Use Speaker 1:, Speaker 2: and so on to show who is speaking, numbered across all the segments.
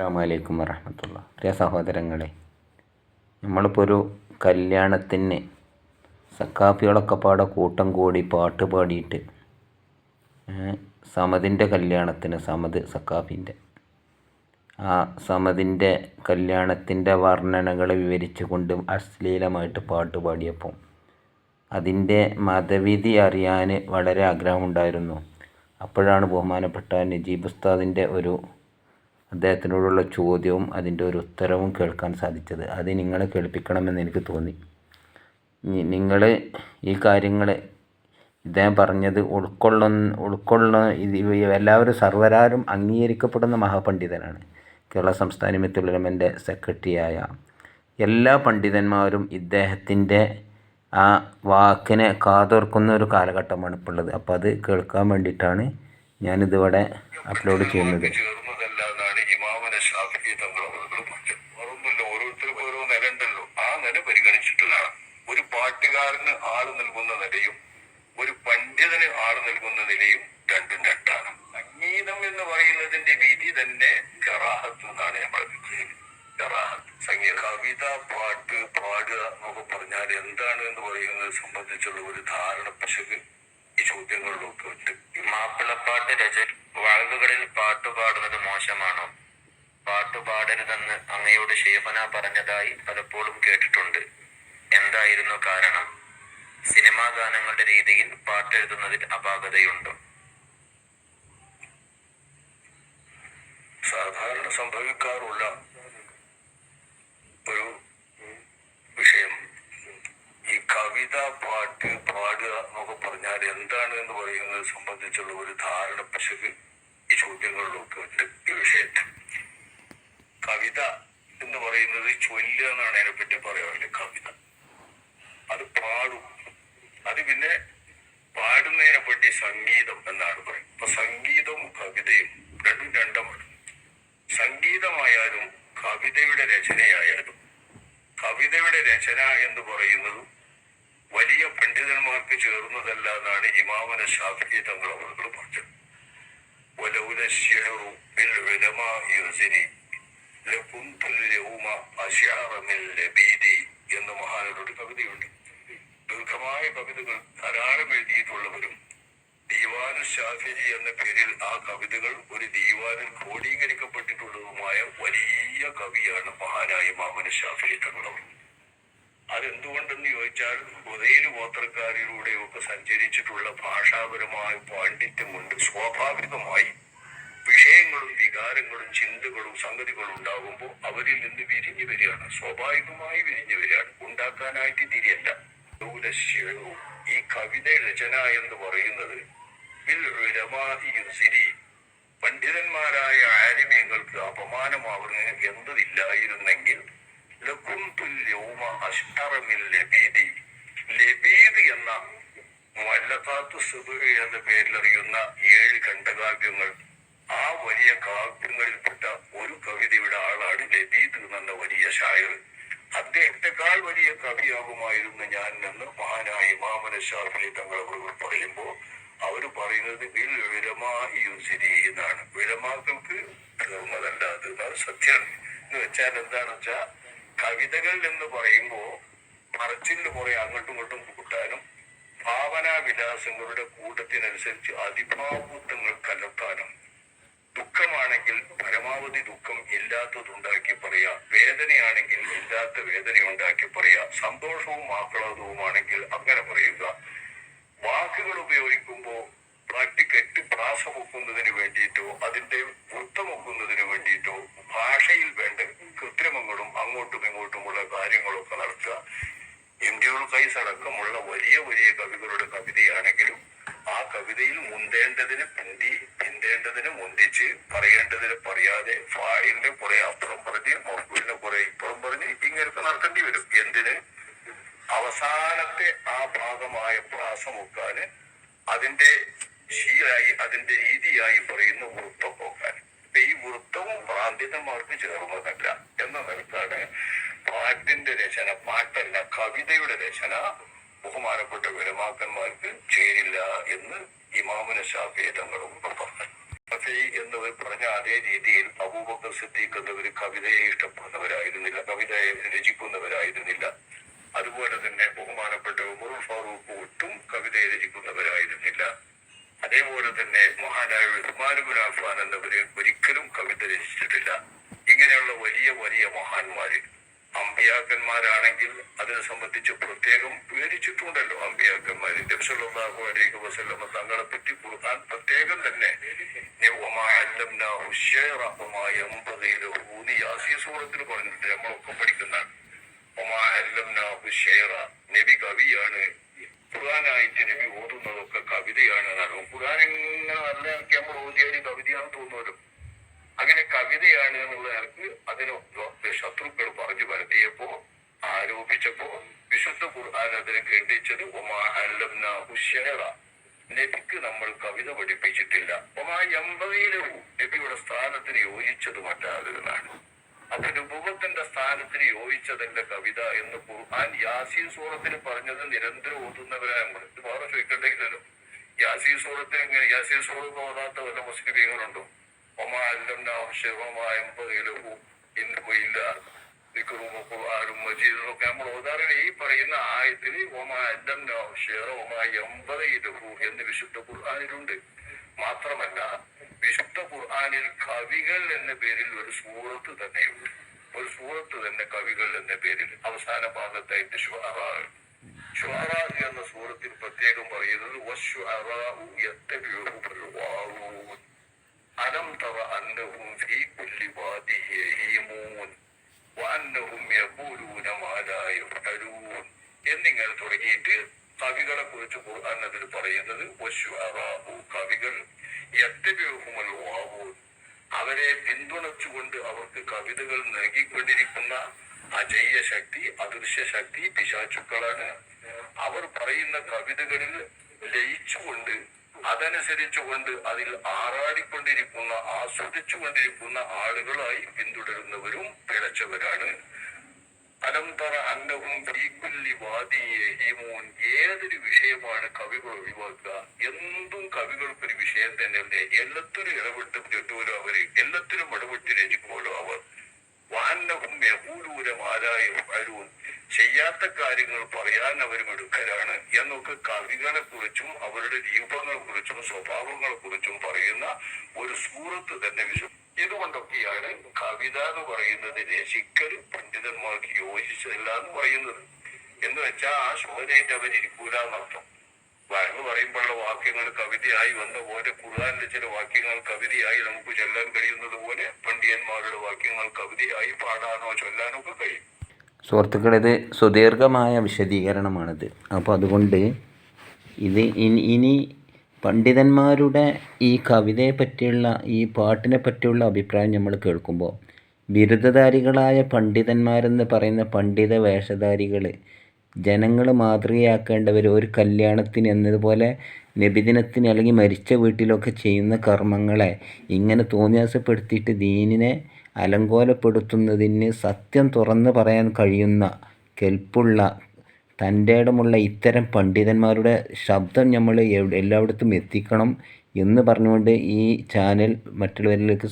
Speaker 1: അസ്സാം വലൈക്കും വറഹമത്തുള്ള പ്രിയ സഹോദരങ്ങളെ നമ്മളിപ്പോൾ ഒരു കല്യാണത്തിന് സക്കാഫികളൊക്കെ പാടെ കൂട്ടം കൂടി പാട്ട് പാടിയിട്ട് സമതിന്റെ കല്യാണത്തിന് സമത് സക്കാഫിന്റെ ആ സമതിന്റെ കല്യാണത്തിന്റെ വർണനകൾ വിവരിച്ചു കൊണ്ട് അശ്ലീലമായിട്ട് പാട്ട് പാടിയപ്പോൾ അതിന്റെ മതവിധി അറിയാൻ വളരെ ആഗ്രഹമുണ്ടായിരുന്നു. അപ്പോഴാണ് ബഹുമാനപ്പെട്ട നജീബ് ഉസ്താദിന്റെ ഒരു അദ്ദേഹത്തിനോടുള്ള ചോദ്യവും അതിന്റെ ഒരു ഉത്തരവും കേൾക്കാൻ സാധിച്ചത്. അത് നിങ്ങളെ കേൾപ്പിക്കണമെന്ന് എനിക്ക് തോന്നി. നിങ്ങൾ ഈ കാര്യങ്ങൾ ഇദ്ദേഹം പറഞ്ഞത് ഉൾക്കൊള്ളുന്ന ഉൾക്കൊള്ളുന്ന ഇത് എല്ലാവരും സർവരാരും അംഗീകരിക്കപ്പെടുന്ന മഹാപണ്ഡിതനാണ്. കേരള സംസ്ഥാന മിത്തുലമന്റെ സെക്രട്ടറിയായ എല്ലാ പണ്ഡിതന്മാരും ഇദ്ദേഹത്തിന്റെ ആ വാക്കിനെ കാതോർക്കുന്ന ഒരു കാലഘട്ടമാണ് ഇപ്പോൾ ഉള്ളത് അപ്പോൾ അത് കേൾക്കാൻ വേണ്ടിയിട്ടാണ് ഞാനിതിവിടെ അപ്ലോഡ് ചെയ്യുന്നത്.
Speaker 2: ആൾ നൽകുന്ന നിലയും ഒരു പണ്ഡിതന് ആൾ നൽകുന്ന നിലയും രണ്ടും രണ്ടാണ്. സംഗീതം എന്ന് പറയുന്നതിന്റെ വിധി തന്നെ കറാഹത്ത് എന്നാണ് നമ്മൾ കറാഹത്ത്. സംഗീത. കവിത പാട്ട് പാടുക എന്നൊക്കെ പറഞ്ഞാൽ എന്താണ് എന്ന് പറയുന്നത് സംബന്ധിച്ചുള്ള ഒരു ധാരണ പശുക്ക് ഈ ചോദ്യങ്ങളിലൊക്കെ ഉണ്ട്.
Speaker 3: മാപ്പിളപ്പാട്ട് രച വാഴവുകളിൽ പാട്ട് പാടുന്നത് മോശമാണോ? പാട്ട് പാടരുതെന്ന് അങ്ങയോട് ഷേഫന പറഞ്ഞതായി പലപ്പോഴും കേട്ടിട്ടുണ്ട്. എന്തായിരുന്നു കാരണം? സിനിമാ ഗാനങ്ങളുടെ രീതിയിൽ പാട്ടെഴുതുന്നതിൽ അപാകതയുണ്ടോ.
Speaker 2: സാധാരണ സംഭവിക്കാറുള്ള ഒരു വിഷയം. ഈ കവിത പാട്ട് പാടുക എന്നൊക്കെ പറഞ്ഞാൽ എന്താണ് എന്ന് പറയുന്നത് സംബന്ധിച്ചുള്ള ഒരു ധാരണ പശക്ക് ഈ ചോദ്യങ്ങളിലൊക്കെ ഉണ്ട് ഈ വിഷയത്തിൽ. കവിത എന്ന് പറയുന്നത് ചൊല്ലുക എന്നാണ് അതിനെപ്പറ്റി പറയാറില്ല കവിത. അത് പാടും. അത് പിന്നെ പാടുന്നതിനെ പറ്റി സംഗീതം എന്നാണ് പറയുന്നത്. അപ്പൊ സംഗീതവും കവിതയും രണ്ടും രണ്ടുമാണ്. സംഗീതമായാലും കവിതയുടെ രചനയായാലും കവിതയുടെ രചന എന്ന് പറയുന്നത് വലിയ പണ്ഡിതന്മാർക്ക് ചേർന്നതല്ല എന്നാണ് ഇമാമന ഷാഫി തങ്ങൾ അവർ പറഞ്ഞത്. എന്ന് മഹാനോട് കവിതയുണ്ട്. ദീർഘമായ കവിതകൾ ധാരാളം എഴുതിയിട്ടുള്ളവരും ദീവാനു ഷാഫിജി എന്ന പേരിൽ ആ കവിതകൾ ഒരു ദീവാനിൽ ക്രോഡീകരിക്കപ്പെട്ടിട്ടുള്ളതുമായ വലിയ കവിയാണ് മഹാനായ മാമന ഷാഫി തങ്ങളവർ അതെന്തുകൊണ്ടെന്ന് ചോദിച്ചാൽ ഉദയൽ ഗോത്രക്കാരിലൂടെയൊക്കെ സഞ്ചരിച്ചിട്ടുള്ള ഭാഷാപരമായ പാണ്ഡിത്യമുണ്ട് സ്വാഭാവികമായി വിഷയങ്ങളും വികാരങ്ങളും ചിന്തകളും സംഗതികളും ഉണ്ടാകുമ്പോൾ അവരിൽ നിന്ന് വിരിഞ്ഞു വരികയാണ്. സ്വാഭാവികമായി വിരിഞ്ഞു വരികയാണ്. ഉണ്ടാക്കാനായിട്ട് തിരിയല്ല. ഈ കവിത രചന എന്ന് പറയുന്നത് പണ്ഡിതന്മാരായ ആരിമ്യങ്ങൾക്ക് അപമാനമാവുന്ന എന്നതില്ലായിരുന്നെങ്കിൽ ലബീദി. എന്ന മല്ലത്താത്തു സുബുഹ് എന്ന പേരിൽ അറിയുന്ന ഏഴ് ഖണ്ഡകാവ്യങ്ങൾ. ആ വലിയ കാവ്യങ്ങളിൽപ്പെട്ട ഒരു കവിതയുടെ ആളാണ് ലബീദ് എന്ന വലിയ ഷായർ അദ്ദേഹത്തെക്കാൾ വലിയ കവിയാകുമായിരുന്നു ഞാൻ എന്ന് മഹാനായ ഇമാമന ഷാഫി തങ്ങളെ പറയുമ്പോ പറയുമ്പോൾ പറയുന്നത് ബിൽ വിരമായി എന്നാണ്. വിരമാക്കൾക്ക് തീർന്നതല്ല അത് സത്യമാണ് എന്ന് വെച്ചാൽ എന്താണെന്ന് വെച്ചാൽ കവിതകൾ എന്ന് പറയുമ്പോൾ പറച്ചിലിന് കുറെ അങ്ങോട്ടും ഇങ്ങോട്ടും കൂട്ടാനും ഭാവനാ വിലാസങ്ങളുടെ കൂട്ടത്തിനനുസരിച്ച് അതിഭാവൂത്തങ്ങൾ കലർത്താനും ദുഃഖമാണെങ്കിൽ പരമാവധി ദുഃഖം ഇല്ലാത്തതുണ്ടാക്കി പറയാ. വേദനയാണെങ്കിൽ ഇല്ലാത്ത വേദന ഉണ്ടാക്കി പറയാ. സന്തോഷവും ആഹ്ലാദവുമാണെങ്കിൽ അങ്ങനെ പറയുക. വാക്കുകൾ ഉപയോഗിക്കുമ്പോൾ പിന്തേണ്ടതിന് മുന്തിച്ച് പറയേണ്ടതിന് പറയാതെ ഫായിലിന്റെ കുറെ അപ്പുറം പറഞ്ഞ് മൊബൈലിനെ കുറെ ഇപ്പുറം പറഞ്ഞ് ഇങ്ങനെയൊക്കെ നടക്കേണ്ടി വരും. എന്തിന്? അവസാനത്തെ ആ ഭാഗമായ പ്രാസമുക്കാന് അതിന്റെ ശീലായി അതിന്റെ രീതിയായി പറയുന്ന വൃത്തം പോക്കാൻ ഈ വൃത്തവും പ്രാന്തിതന്മാർക്ക് ചേർന്നതല്ല എന്ന നിലക്കാണ് പാട്ടിന്റെ രചന പാട്ടല്ല കവിതയുടെ രചന ബഹുമാനപ്പെട്ട വിലമാക്കന്മാർക്ക് ചേരില്ല എന്ന് ഇമാമുന ഷാഫിയെ തങ്ങളും പറഞ്ഞു എന്ന് പറഞ്ഞ അതേ രീതിയിൽ അബൂബക്കർ സിദ്ദീഖ് എന്നവർ കവിതയെ ഇഷ്ടപ്പെടുന്നവരായിരുന്നില്ല കവിതയെ രചിക്കുന്നവരായിരുന്നില്ല. അതുപോലെ തന്നെ ബഹുമാനപ്പെട്ട ഉമർ ഫാറൂഖ് ഒട്ടും കവിതയെ രചിക്കുന്നവരായിരുന്നില്ല. അതേപോലെ തന്നെ മഹാനായ ഉസ്മാനുബുൽ അഫ്ഫാൻ എന്നവര് ഒരിക്കലും കവിത രചിച്ചിട്ടില്ല. ഇങ്ങനെയുള്ള വലിയ വലിയ മഹാന്മാര് അമ്പിയാക്കന്മാരാണെങ്കിൽ അതിനെ സംബന്ധിച്ച് പ്രത്യേകം വിവരിച്ചിട്ടുണ്ടല്ലോ അമ്പിയാക്കന്മാര്. നബ്സല്ലാഹു അലൈഹി വസല്ലമ തങ്ങളെ പറ്റി കൊടുക്കാൻ പ്രത്യേകം തന്നെ സൂറത്തിൽ പറഞ്ഞിട്ടുണ്ട് നമ്മളൊക്കെ പഠിക്കുന്നതാണ് വിശുദ്ധ ഖുർആൻ അതിന് ഖണ്ഡിച്ചത് നബിക്ക് നമ്മൾ കവിത പഠിപ്പിച്ചിട്ടില്ല. നബിയുടെ സ്ഥാനത്തിന് യോജിച്ചത് മറ്റാകുന്നതാണ് അപ്പൊ രൂപത്തിന്റെ സ്ഥാനത്തിന് യോജിച്ചതിന്റെ കവിത എന്ന് ഖുർആൻ യാസീൻ സൂറത്തിന് പറഞ്ഞത് നിരന്തരം ഓതുന്നവരായ നമ്മൾ. വേറെ ചോദിക്കേണ്ടില്ലല്ലോ യാസീൻ സൂറത്തെ എങ്ങനെ? യാസീൻ സൂറത്ത് ഓതാത്ത വല്ല മുസ്ലിമീങ്ങളുണ്ടോ? ഒമാ അല്ലം നാം എമ്പതിയിലും എന്ന് ഒക്കെ നമ്മൾ ഉദാഹരണം ഈ പറയുന്ന ആയത്തിൽ ഒമാ അല്ലംനാഹു ശിഅറ ഒമാ യംബഗിലഹു എന്ന് വിശുദ്ധ ഖുർആാനിലുണ്ട്. മാത്രമല്ല വിശുദ്ധ ഖുർആനിൽ കവികൾ എന്ന പേരിൽ ഒരു സൂറത്ത് തന്നെയുണ്ട്. ഒരു സൂറത്ത് തന്നെ കവികൾ എന്ന പേരിൽ അവസാന ഭാഗത്തായിട്ട് ഷുഹറാണ് ഷുഹറാ എന്ന സൂറത്തിൽ പ്രത്യേകം പറയുന്നത് അലം തറ അന്നവും ഫീ കുല്ലി വാദിഹി യഹീമൂൻ എന്നിങ്ങനെ തുടങ്ങിയിട്ട് കവികളെ കുറിച്ച് അതിൽ പറയുന്നത് കവികൾ അവരെ പിന്തുണച്ചുകൊണ്ട് അവർക്ക് കവിതകൾ നൽകിക്കൊണ്ടിരിക്കുന്ന അജയ്യ ശക്തി അദൃശ്യ ശക്തി പിശാചുക്കളാണ്. അവർ പറയുന്ന കവിതകളിൽ ലയിച്ചുകൊണ്ട് അതനുസരിച്ചുകൊണ്ട് അതിൽ ആറാടിക്കൊണ്ടിരിക്കുന്ന ആസ്വദിച്ചുകൊണ്ടിരിക്കുന്ന ആളുകളായി പിന്തുടരുന്നവരും പിഴച്ചവരാണ്. അലം തറ അന്നവും ഫീക്കുല്ലി വാദിയേഹിമൂൻ ഏതൊരു വിഷയമാണ് കവികൾ ഒഴിവാക്കുക? എന്തും കവികൾക്കൊരു വിഷയം തന്നെയല്ലേ? എല്ലാത്തിനും ഇടപെട്ട് കിട്ടുമല്ലോ അവർ. എല്ലാത്തിനും ഇടപെട്ട് രചിക്കുമല്ലോ അവർ. വാന്നവും ആരായും അരൂൻ ചെയ്യാത്ത കാര്യങ്ങൾ പറയാൻ അവർ മിടുക്കരാണ് എന്നൊക്കെ കവികളെ കുറിച്ചും അവരുടെ രൂപങ്ങളെ കുറിച്ചും സ്വഭാവങ്ങളെ കുറിച്ചും പറയുന്ന ഒരു സൂറത്ത് തന്നെ വിശ്വ ഇതുകൊണ്ടൊക്കെയാണ് കവിത എന്ന് പറയുന്നത് രസിക്കൽ പണ്ഡിതന്മാർക്ക് യോജിച്ചതല്ല എന്ന് പറയുന്നത്. എന്ന് വെച്ചാൽ ആ ശോധനയിട്ട് അവരിക്കൂല എന്നർത്ഥം. വഴങ്ങ് പറയുമ്പോഴുള്ള വാക്യങ്ങൾ കവിതയായി വന്ന പോലെ ഖുർആാനിലെ ചില വാക്യങ്ങൾ കവിതയായി നമുക്ക് ചൊല്ലാൻ കഴിയുന്നത് പോലെ പണ്ഡിതന്മാരുടെ വാക്യങ്ങൾ കവിതയായി പാടാനോ ചൊല്ലാനോ ഒക്കെ കഴിയും.
Speaker 1: സുഹൃത്തുക്കൾ ഇത് സുദീർഘമായ വിശദീകരണമാണിത്. അപ്പോൾ അതുകൊണ്ട് ഇത് ഇനി ഇനി പണ്ഡിതന്മാരുടെ ഈ കവിതയെ പറ്റിയുള്ള ഈ പാട്ടിനെ പറ്റിയുള്ള അഭിപ്രായം നമ്മൾ കേൾക്കുമ്പോൾ ബിരുദധാരികളായ പണ്ഡിതന്മാരെന്ന് പറയുന്ന പണ്ഡിത വേഷധാരികൾ ജനങ്ങൾ മാതൃകയാക്കേണ്ടവർ ഒരു കല്യാണത്തിന് എന്നതുപോലെ നബിദിനത്തിന് അല്ലെങ്കിൽ മരിച്ച വീട്ടിലൊക്കെ ചെയ്യുന്ന കർമ്മങ്ങളെ ഇങ്ങനെ തോന്നിയാസപ്പെടുത്തിയിട്ട് ദീനിനെ അലങ്കോലപ്പെടുത്തുന്നതിന് സത്യം തുറന്ന് പറയാൻ കഴിയുന്ന കെൽപ്പുള്ള തന്റെ ഇടമുള്ള ഇത്തരം പണ്ഡിതന്മാരുടെ ശബ്ദം നമ്മൾ എല്ലായിടത്തും എത്തിക്കണം എന്ന് പറഞ്ഞുകൊണ്ട് ഈ ചാനൽ മറ്റുള്ളവരിലേക്ക്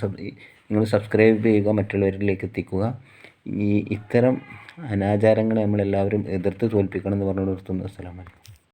Speaker 1: നിങ്ങൾ സബ്സ്ക്രൈബ് ചെയ്യുക മറ്റുള്ളവരിലേക്ക് എത്തിക്കുക. ഈ ഇത്തരം അനാചാരങ്ങളെ നമ്മളെല്ലാവരും എതിർത്ത് തോൽപ്പിക്കണം എന്ന് പറഞ്ഞു നിർത്തുന്നു. അസ്സലാമു അലൈക്കും.